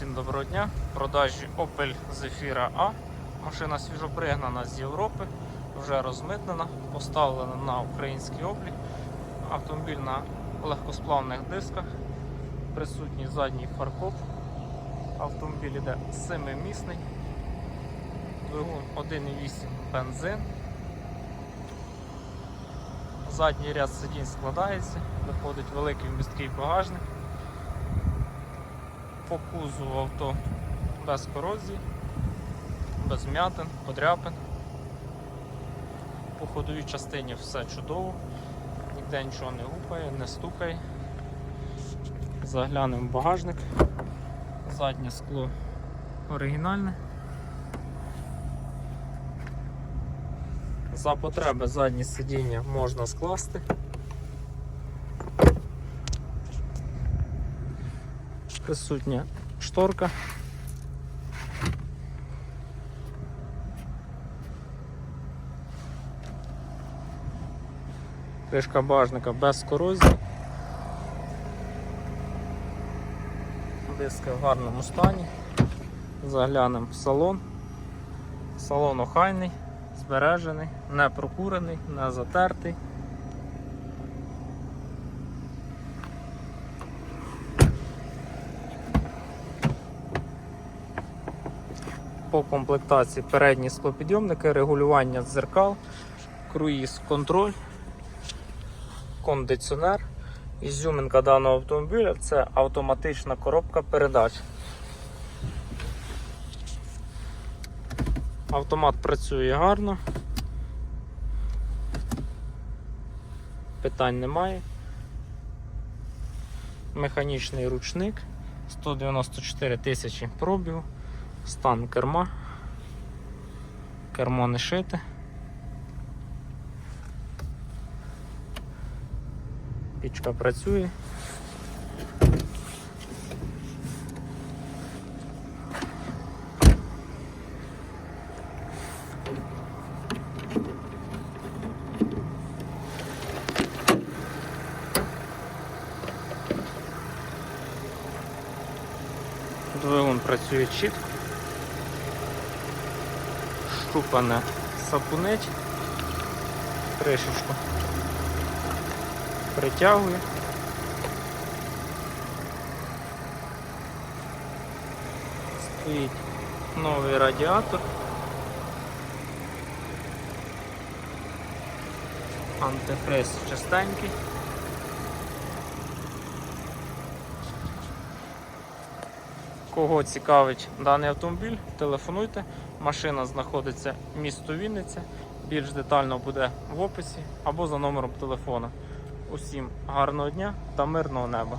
Всім доброго дня. В продажі Opel Zafira A. Машина свіжопригнана з Європи, вже розмитнена, поставлена на український облік. Автомобіль на легкосплавних дисках, присутній задній фаркоп. Автомобіль іде 7-місний, двигун 1,8 бензин. Задній ряд сидінь складається, виходить великий місткий багажник. По кузову авто без корозії, без м'ятин, подряпин. По ходовій частині все чудово, ніде нічого не гупає, не стукає. Заглянемо в багажник. Заднє скло оригінальне. За потреби заднє сидіння можна скласти. Присутня шторка. Кришка багажника без корозії. Диски в гарному стані. Заглянемо в салон. Салон охайний, збережений, не прокурений, не затертий. По комплектації передні склопідйомники, регулювання дзеркал, круїз контроль, кондиціонер. Ізюминка даного автомобіля це автоматична коробка передач. Автомат працює гарно. Питань немає. Механічний ручник 194 тисячі пробігу, стан керма, кермо не шите. Пічка працює. Двигун працює чітко. Штукане сапунець. Кришечку притягує. Стоїть новий радіатор. Антифриз чистенький. Кого цікавить даний автомобіль, телефонуйте. Машина знаходиться в місто Вінниця. Більш детально буде в описі або за номером телефона. Усім гарного дня та мирного неба!